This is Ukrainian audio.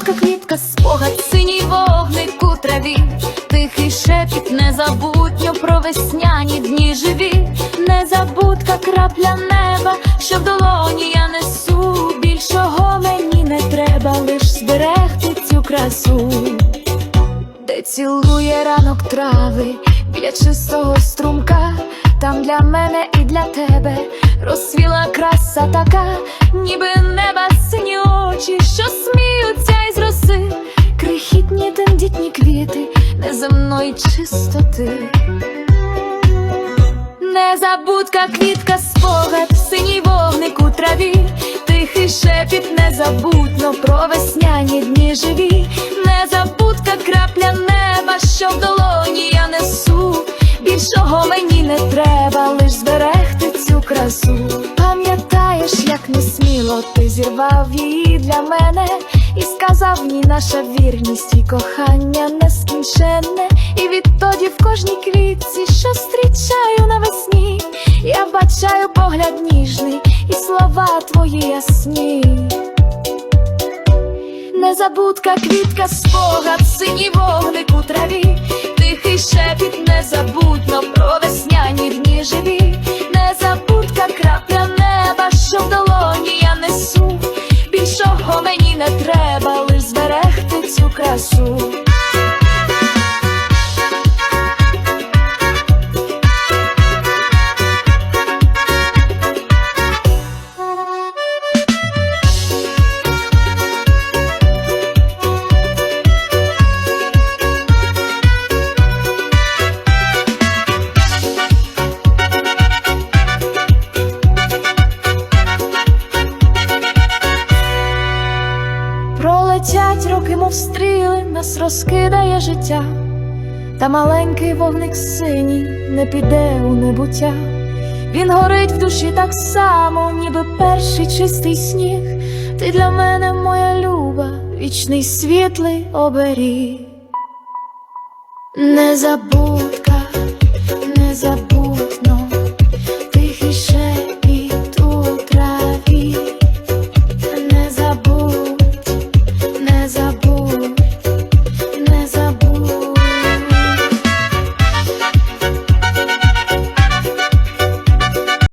солодка квітка, спогад, синій вогник у траві, тихий шепіт, незабутньо про весняні дні живі, незабутка крапля неба, що в долоні я несу. Більшого мені не треба, лиш зберегти цю красу, де цілує ранок трави біля чистого струмка. Там для мене і для тебе розсвіла краса така, ніби тендітні неземної чистоти. Незабудка, квітка, спогад, синій вогник у траві, тихий шепіт незабутно про весняні дні живі, незабудка, крапля неба, що в долоні я несу. Більшого мені не треба, лиш зберегти цю красу. Пам'ятаєш, як несміло ти зірвав її для мене і сказав мені наша вірність і кохання нескінченне. І відтоді в кожній квітці, що зустрічаю навесні, я бачаю погляд ніжний і слова твої ясні. Незабудка, квітка, спогад, синій вогник у траві, тихий шепіт незабутно зберегти цю Пролетять роки, мов стріли, нас розкидає життя, та маленький вогник синій не піде у небуття. Він горить в душі так само, ніби перший чистий сніг. Ти для мене моя люба, вічний світлий оберіг. Незабудка,